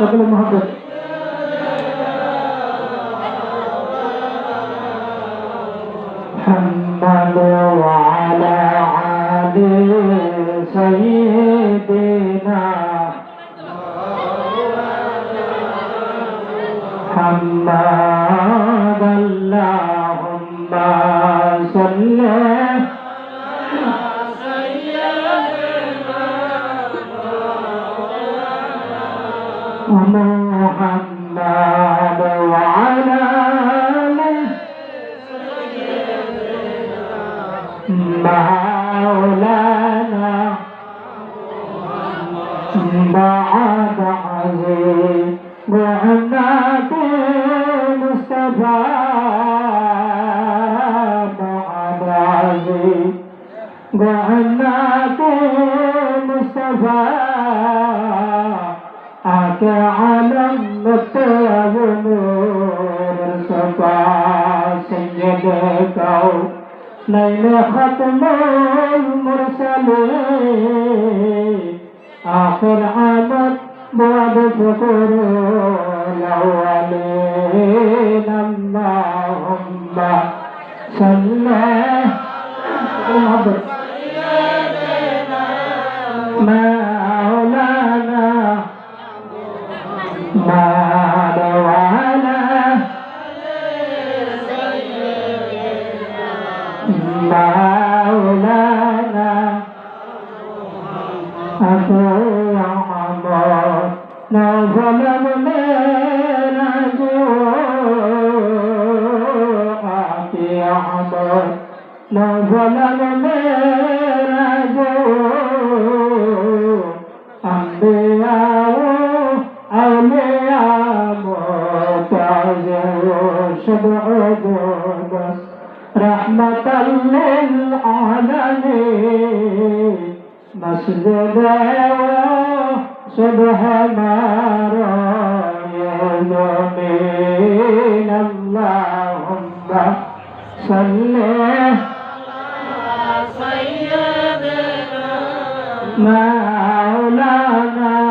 قبل المحبة محمد وعلى علي سيدنا. محمد اللهم صلِّ محمد وعلى آله مولانا بعد عزيز وعناد مصطفى بعد عزيز وعناد مصطفى أتى على الطيب نور صفا سيدك ليل ختم المرسلين آخر عمل بعد فكر الأولين اللهم صل محمد مولانا মাওলানা আবু আমর নজলাম মেরা জো আতে আমর নজলাম مسجد صبح مارا يومين اللهم صل مولانا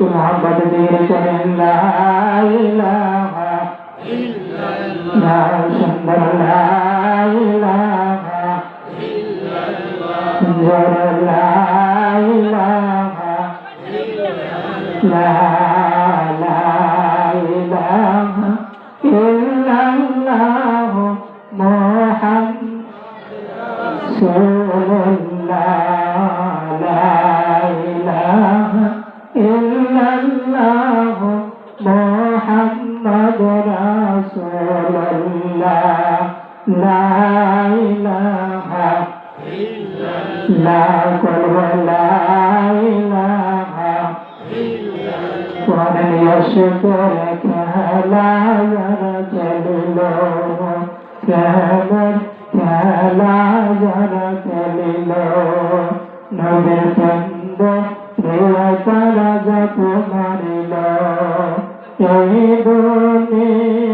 محمد دينك من لا إله لا شندر لا إله جر لا إله لا لا إله إلا الله لا إله لا قل لا إله ومن يشكرك لا يرجل له كامل كلا يرجل له নবীর চন্দ রিয়া তারা যত মারিল এই দুনিয়া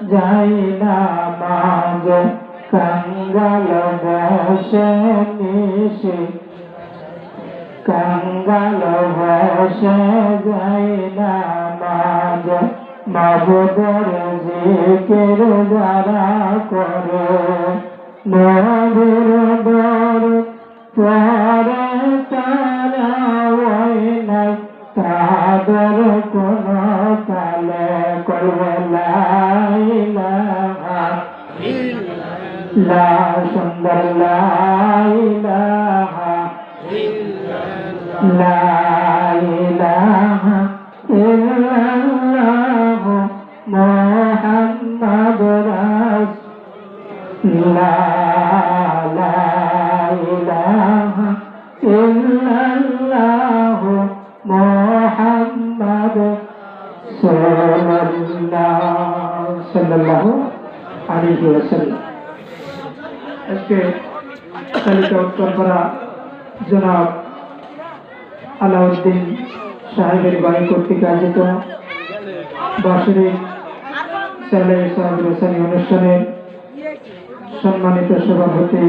না না যাই না মাঝ কাঙ্গাল বসে নিশি কাঙ্গাল বসে যাই না মাঝ মাবুদের জিকির যারা করে, নবীর দর পরে তারা ওই নাই, তাদের কোন কালে করবে লাইলাহা লা সুন্দর লাইলাহা লা ইলাহা ইল্লাল্লাহ মুহাম্মাদুর রাসূল লা লা ইলাহা ইল্লাল্লাহ মুহাম্মাদুর সাল্লাল্লাহু আলাইহি ওয়াসাল্লাম। আজকে তালিকা উত্তর করা জনাব আলাউদ্দিন সাহেবের বাড়ি কর্তৃক আয়োজিত বার্ষিক সাহেব অনুষ্ঠানের সম্মানিত সভাপতি